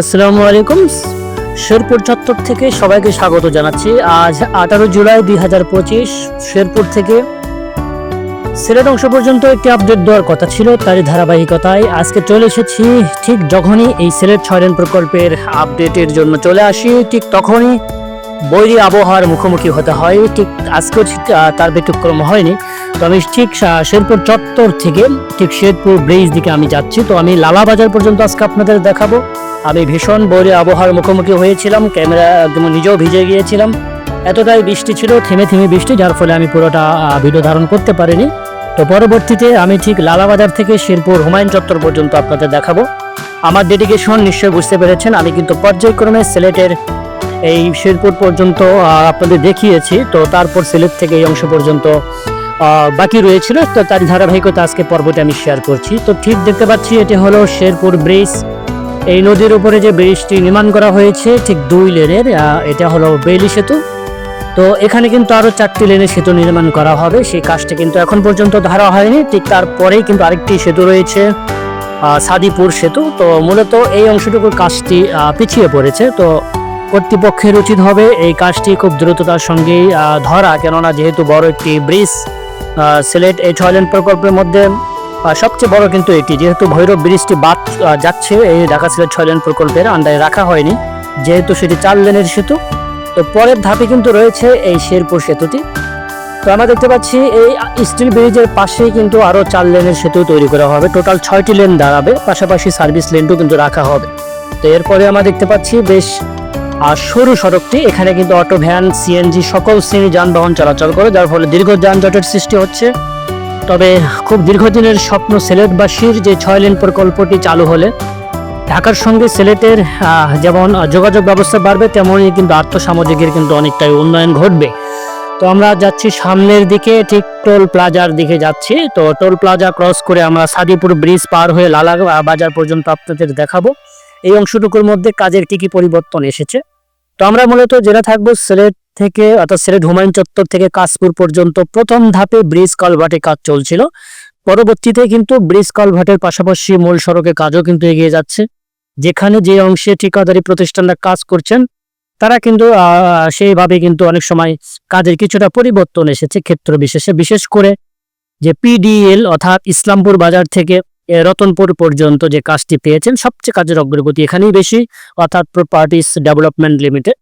আসসালামু আলাইকুম। শেরপুর চত্বর থেকে সবাইকে স্বাগত জানাচ্ছি। আজ আঠারো জুলাই দুই হাজার পঁচিশ শেরপুর থেকে। সিলেট অংশ পর্যন্ত একটি আপডেট দেওয়ার কথা ছিল, তারই ধারাবাহিকতায় আজকে চলে এসেছি ঠিক যখনই এই সিলেট ছয়লেন প্রকল্পের আপডেটের জন্য চলে আসি, ঠিক তখনই বৈরী আবহাওয়ার মুখোমুখি হতে হয়। ঠিক আজকেও তার ব্যতিক্রম হয়নি। তো আমি ঠিক শেরপুর চত্বর থেকে ঠিক শেরপুর ব্রিজ দিকে আমি যাচ্ছি। তো আমি লালাবাজার পর্যন্ত আজকে আপনাদের দেখাবো। আমি ভীষণ বৈরী আবহাওয়ার মুখোমুখি হয়েছিলাম, ক্যামেরা একদম নিজেও ভিজে গিয়েছিলাম। এতটাই বৃষ্টি ছিল, থেমে থেমে বৃষ্টি, যার ফলে আমি পুরোটা ভিডিও ধারণ করতে পারিনি। তো পরবর্তীতে আমি ঠিক লালাবাজার থেকে শেরপুর হুমায়ুন চত্বর পর্যন্ত আপনাদের দেখাবো। আমার ডেডিকেশন নিশ্চয়ই বুঝতে পেরেছেন, আমি কিন্তু পর্যায়ক্রমে সিলেটের এই শেরপুর পর্যন্ত আপনাদের দেখিয়েছি। তো তারপর সিলেট থেকে এই অংশ পর্যন্ত বাকি রয়েছিল, তো তার ধারাবাহিকতা আজকে পর্বতে আমি শেয়ার করছি। তো ঠিক দেখতে পাচ্ছি এটি হলো শেরপুর ব্রিজ। এই নদীর উপরে যে ব্রিজটি নির্মাণ করা হয়েছে, ঠিক দুই লেনের এটা হলো বেইলি সেতু। তো এখানে কিন্তু আরও চারটি লেনের সেতু নির্মাণ করা হবে, সেই কাজটি কিন্তু এখন পর্যন্ত ধরা হয়নি, ঠিক তারপরেই কিন্তু আরেকটি সেতু রয়েছে সাদিপুর সেতু। তো মূলত এই অংশটুকুর কাজটি পিছিয়ে পড়েছে, তো কর্তৃপক্ষের উচিত হবে এই কাজটি খুব দ্রুততার সঙ্গেই ধরা, কেননা যেহেতু বড় একটি ব্রিজ সিলেট এই ছয় লেন প্রকল্পের মধ্যে সবচেয়ে বড় কিন্তু এটি। যেহেতু ভৈরব ব্রিজটি বাদ যাচ্ছে, এই ঢাকা সিলেট ছয় লেন প্রকল্পের আন্ডারে রাখা হয়নি। যেহেতু সেটি চার লেনের সেতু, তো পরের ধাপে কিন্তু রয়েছে এই শেরপুর সেতুটি। তো আমরা দেখতে পাচ্ছি, এই স্টিল ব্রিজের পাশেই কিন্তু আরও চার লেনের সেতু তৈরি করা হবে। টোটাল ছয়টি লেন দাঁড়াবে, পাশাপাশি সার্ভিস লেনটাও কিন্তু রাখা হবে। তো এরপরে আমরা দেখতে পাচ্ছি, বেশ আর সরু সড়কটি, এখানে কিন্তু অটো, ভ্যান সিএনজি সকল শ্রেণি যানবাহন চলাচল করে, যার ফলে দীর্ঘ যানজটের সৃষ্টি হচ্ছে। তবে খুব দীর্ঘদিনের স্বপ্ন সিলেটবাসীর যে ছয় লেন প্রকল্পটি চালু হলে, ঢাকার সঙ্গে সিলেটের যেমন যোগাযোগ ব্যবস্থা বাড়বে, তেমনই কিন্তু আর্থসামাজিকের কিন্তু অনেকটাই উন্নয়ন ঘটবে। তো আমরা যাচ্ছি সামনের দিকে, ঠিক টোল প্লাজার দিকে যাচ্ছি। তো টোল প্লাজা ক্রস করে আমরা সাদিপুর ব্রিজ পার হয়ে লালা বাজার পর্যন্ত আপনাদের দেখাবো। এই অংশটুকুর মধ্যে কাজের কি কি পরিবর্তন এসেছে? তো আমরা মূলত জেলা থাকব সিলেট থেকে, অর্থাৎ সিলেট হুমায়ুন চত্বর থেকে কাশপুর পর্যন্ত প্রথম ধাপে ব্রিজ কালভার্টে কাজ চলছিল। পরবর্তীতে কিন্তু ব্রিজ কালভার্টের পাশাপাশি মূল সড়কের কাজও কিন্তু এগিয়ে যাচ্ছে। যেখানে যে অংশে ঠিকাদারি প্রতিষ্ঠানরা কাজ করছেন, তারা কিন্তু সেইভাবে কিন্তু অনেক সময় কাজের কিছুটা পরিবর্তন এসেছে ক্ষেত্র বিশেষে বিশেষ করে যে পিডিএল অর্থাৎ ইসলামপুর বাজার থেকে রতনপুর পর্যন্ত যে কাজটি পেয়েছেন, সবচেয়ে কাজের অগ্রগতি এখানেই বেশি, অর্থাৎ প্রপার্টিস ডেভেলপমেন্ট লিমিটেড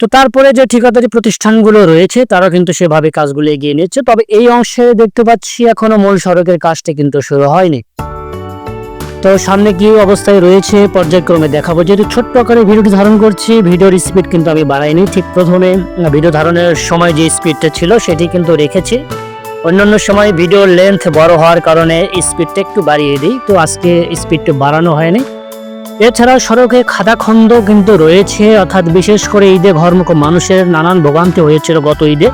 তো তারপরে যে ঠিকাদারি প্রতিষ্ঠানগুলো রয়েছে তারা কিন্তু সেভাবে কাজগুলো এগিয়ে নিচ্ছে তবে এই অংশে দেখতে পাচ্ছি এখনও মূল সড়কের কাজটি কিন্তু শুরু হয়নি। তো সামনে কি অবস্থায় রয়েছে, পর্যায়ক্রমে দেখাবো। যেহেতু ছোট্ট আকারে ভিডিওটি ধারণ করছি, ভিডিওর স্পিড কিন্তু আমি বাড়াইনি। ঠিক প্রথমে, ভিডিও ধারণের সময় যে স্পিডটা ছিল, সেটি কিন্তু রেখেছি। অন্যান্য সময় ভিডিওর লেন্থ বড় হওয়ার কারণে স্পিডটা একটু বাড়িয়ে দিই, তো আজকে স্পিডটা বাড়ানো হয়নি। এছাড়া সড়কে খাদাখন্দ কিন্তু রয়েছে, অর্থাৎ বিশেষ করে ঈদে ঘরমুখ মানুষের নানান ভোগান্তি হয়েছিল গত ঈদে।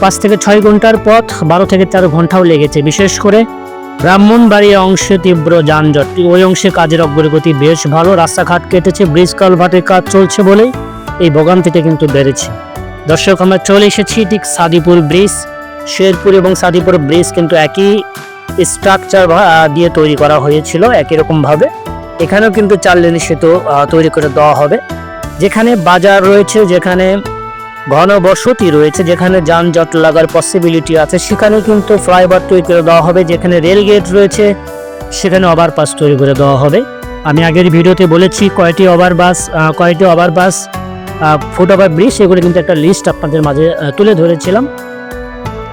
পাঁচ থেকে ছয় ঘণ্টার পথ, বারো থেকে তেরো ঘন্টাও লেগেছে। বিশেষ করে ব্রাহ্মণবাড়িয়া অংশে তীব্র যানজট। ওই অংশে কাজের অগ্রগতি বেশ ভালো। রাস্তাঘাট কেটেছে ব্রিজ কালভার্টের কাজ চলছে বলেই এই ভোগান্তিটা কিন্তু বেড়েছে। দর্শক, আমরা চলে এসেছি ঠিক সাদিপুর ব্রিজ শেরপুর এবং সাদিপুর ব্রিজ কিন্তু একই স্ট্রাকচার দিয়ে তৈরি করা হয়েছিল, একই রকম ভাবে। এখানেও কিন্তু চার লেনের সেতু তৈরি করে দেওয়া হবে। যেখানে বাজার রয়েছে, যেখানে ঘনবসতি রয়েছে, যেখানে যানজট লাগার পসিবিলিটি আছে সেখানে কিন্তু ফ্লাইওভার তৈরি করে দেওয়া হবে। যেখানে রেল গেট রয়েছে, সেখানে ওভারপাস তৈরি করে দেওয়া হবে। আমি আগের ভিডিওতে বলেছি, কয়টি ওভারবাস কয়টি ওভারবাস ফুট ওভার ব্রিজ সেগুলো কিন্তু একটা লিস্ট আপনাদের মাঝে তুলে ধরেছিলাম।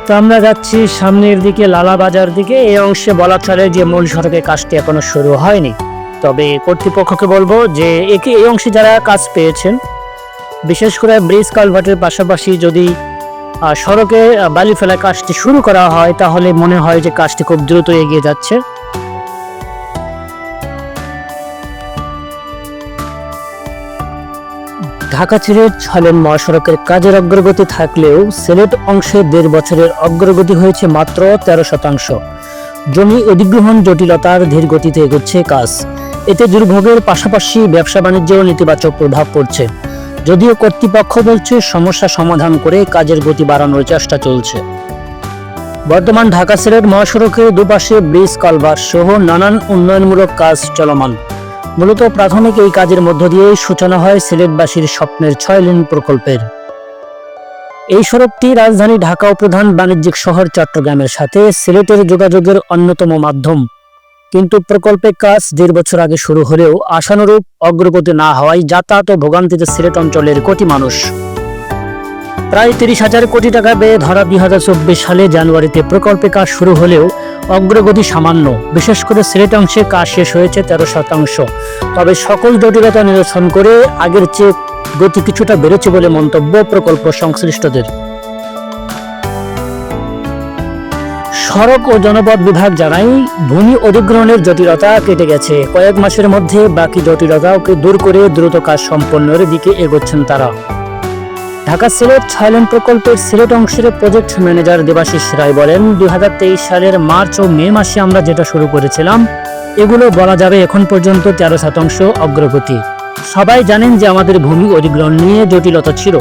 তো আমরা যাচ্ছি সামনের দিকে, লালা বাজার দিকে। এই অংশে বলা চলে যে মূল সড়কের কাজটি এখনও শুরু হয়নি। তবে কর্তৃপক্ষকে বলব যে একে এই অংশে যারা কাজ পেয়েছেন, বিশেষ করে ব্রিজ কালভার্টের পাশাপাশি যদি সড়কে বালি ফেলা কাজটি শুরু করা হয়, তাহলে মনে হয় যে কাজটি খুব দ্রুত এগিয়ে যাচ্ছে। ঢাকা সিলেট ছলেন মহাসড়কের কাজের অগ্রগতি থাকলেও সিলেট অংশে দেড় বছরের অগ্রগতি হয়েছে মাত্র তেরো শতাংশ। জমি অধিগ্রহণ জটিলতার ধীর গতিতে এগোচ্ছে কাজ। এতে দুর্ভোগের পাশাপাশি ব্যবসা বাণিজ্যেও নেতিবাচক প্রভাব পড়ছে। যদিও কর্তৃপক্ষ বলছে, সমস্যা সমাধান করে কাজের গতি বাড়ানোর চেষ্টা চলছে। বর্তমান ঢাকা সিলেট মহাসড়কের দুপাশে ব্রিজ কালভার সহ নানান উন্নয়নমূলক কাজ চলমান। মূলত প্রাথমিক এই কাজের মধ্য দিয়ে সূচনা হয় সিলেটবাসীর স্বপ্নের ছয় লেন প্রকল্পের। এই সড়কটি রাজধানী ঢাকা ও প্রধান বাণিজ্যিক শহর চট্টগ্রামের সাথে সিলেটের যোগাযোগের অন্যতম মাধ্যম। কিন্তু প্রকল্পের কাজ দেড় বছর আগে শুরু হলেও আশানুরূপ অগ্রগতি না হওয়ায় যাতায়াত ও ভোগান্তিতে সিলেট অঞ্চলের কোটি মানুষ প্রায় তিরিশ হাজার কোটি টাকা ব্যয়ে ধরা দুই হাজার চব্বিশ সালে জানুয়ারিতে প্রকল্পে কাজ শুরু হলেও অগ্রগতি সামান্য। বিশেষ করে সিলেট অংশে কাজ শেষ হয়েছে তেরো শতাংশ। তবে সকল জটিলতা নিরসন করে আগের চেয়ে গতি কিছুটা বেড়েছে বলে মন্তব্য প্রকল্প সংশ্লিষ্টদের। সড়ক ও জনপথ বিভাগ জানায়, ভূমি অধিগ্রহণের জটিলতা কেটে গেছে। কয়েক মাসের মধ্যে বাকি জটিলতাকে দূর করে দ্রুত কাজ সম্পন্নের দিকে এগোচ্ছেন তারা। ঢাকা সিলেট থাইল্যান্ড প্রকল্পের সিলেট অংশের প্রজেক্ট ম্যানেজার দেবাশিস রায় বলেন, দুই হাজার তেইশ সালের মার্চ ও মে মাসে আমরা যেটা শুরু করেছিলাম, এগুলো বলা যাবে এখন পর্যন্ত তেরো শতাংশ অগ্রগতি। সবাই জানেন যে আমাদের ভূমি অধিগ্রহণ নিয়ে জটিলতা ছিল,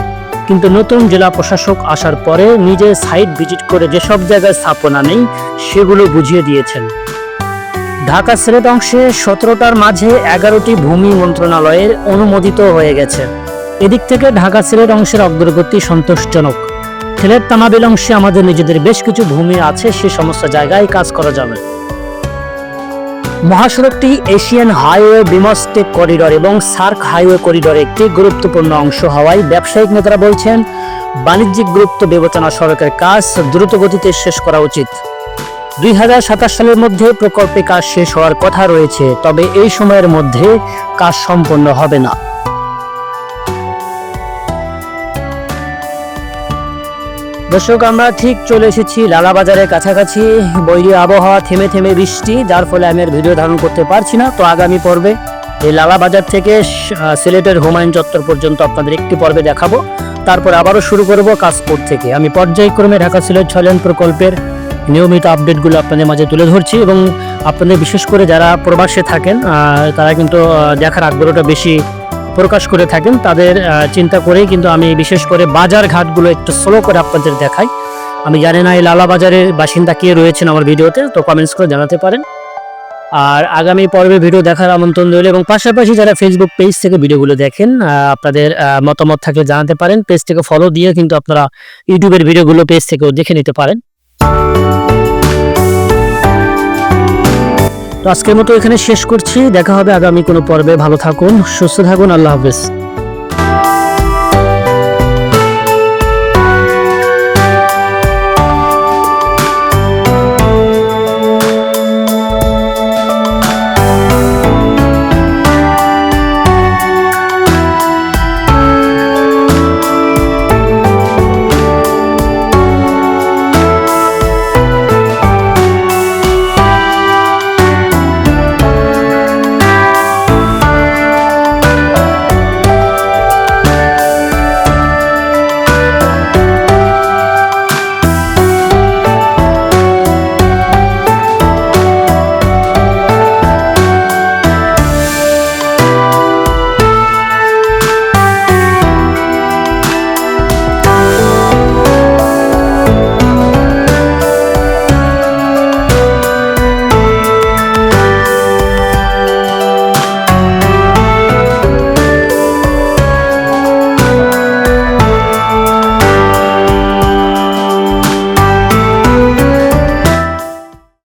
কিন্তু নতুন জেলা প্রশাসক আসার পরে নিজে সাইট ভিজিট করে যেসব জায়গায় স্থাপনা নেই, সেগুলো বুঝিয়ে দিয়েছেন। ঢাকা সিলেট অংশে সতেরোটার মাঝে এগারোটি ভূমি মন্ত্রণালয়ের অনুমোদিত হয়ে গেছে। এদিক থেকে ঢাকা সিলেট অংশের অগ্রগতি সন্তোষজনক। সিলেট তামাবিল অংশে আমাদের নিজেদের বেশ কিছু ভূমি আছে, সে সমস্ত জায়গায় কাজ করা যাবে। মহাসড়কটি এশিয়ান হাইওয়ে বিমস্টেক করিডর এবং সার্ক হাইওয়ে করিডর একটি গুরুত্বপূর্ণ অংশ হওয়ায় ব্যবসায়িক নেতারা বলছেন, বাণিজ্যিক গুরুত্ব বিবেচনা সড়কের কাজ দ্রুত গতিতে শেষ করা উচিত। দুই হাজার সাতাশ সালের মধ্যে প্রকল্পে কাজ শেষ হওয়ার কথা রয়েছে, তবে এই সময়ের মধ্যে কাজ সম্পন্ন হবে না। দর্শক, আমরা ঠিক চলে এসেছি লালাবাজারের কাছাকাছি। বৈরী আবহাওয়া থেমে থেমে বৃষ্টি, যার ফলে আমি আর ভিডিও ধারণ করতে পারছি না। তো আগামী পর্বে এই লালাবাজার থেকে সিলেটের হুমায়ুন চত্বর পর্যন্ত আপনাদের একটি পর্বে দেখাবো। তারপর আবারও শুরু করব কাশপুর থেকে। আমি পর্যায়ক্রমে ঢাকা সিলেট ছয়লেন প্রকল্পের নিয়মিত আপডেটগুলো আপনাদের মাঝে তুলে ধরছি এবং আপনাদের বিশেষ করে যারা প্রবাসে থাকেন তারা কিন্তু দেখার আগ্রহটা বেশি প্রকাশ করে থাকেন, তাদের চিন্তা করেই কিন্তু আমি বিশেষ করে বাজার ঘাটগুলো একটু স্লো করে আপনাদের দেখাই। আমি জানি না এই লালা বাজারের বাসিন্দা কে রয়েছেন আমার ভিডিওতে, তো কমেন্টস করে জানাতে পারেন। আর আগামী পর্বে ভিডিও দেখার আমন্ত্রণ রইল এবং পাশাপাশি যারা ফেসবুক পেজ থেকে ভিডিওগুলো দেখেন আপনাদের মতামত থাকলে জানাতে পারেন। পেজ থেকে ফলো দিয়ে কিন্তু আপনারা ইউটিউবের ভিডিওগুলো পেজ থেকেও দেখে নিতে পারেন। আজকের মতো এখানে শেষ করছি। দেখা হবে আগামী কোনো পর্বে। ভালো থাকুন, সুস্থ থাকুন, আল্লাহ হাফেজ।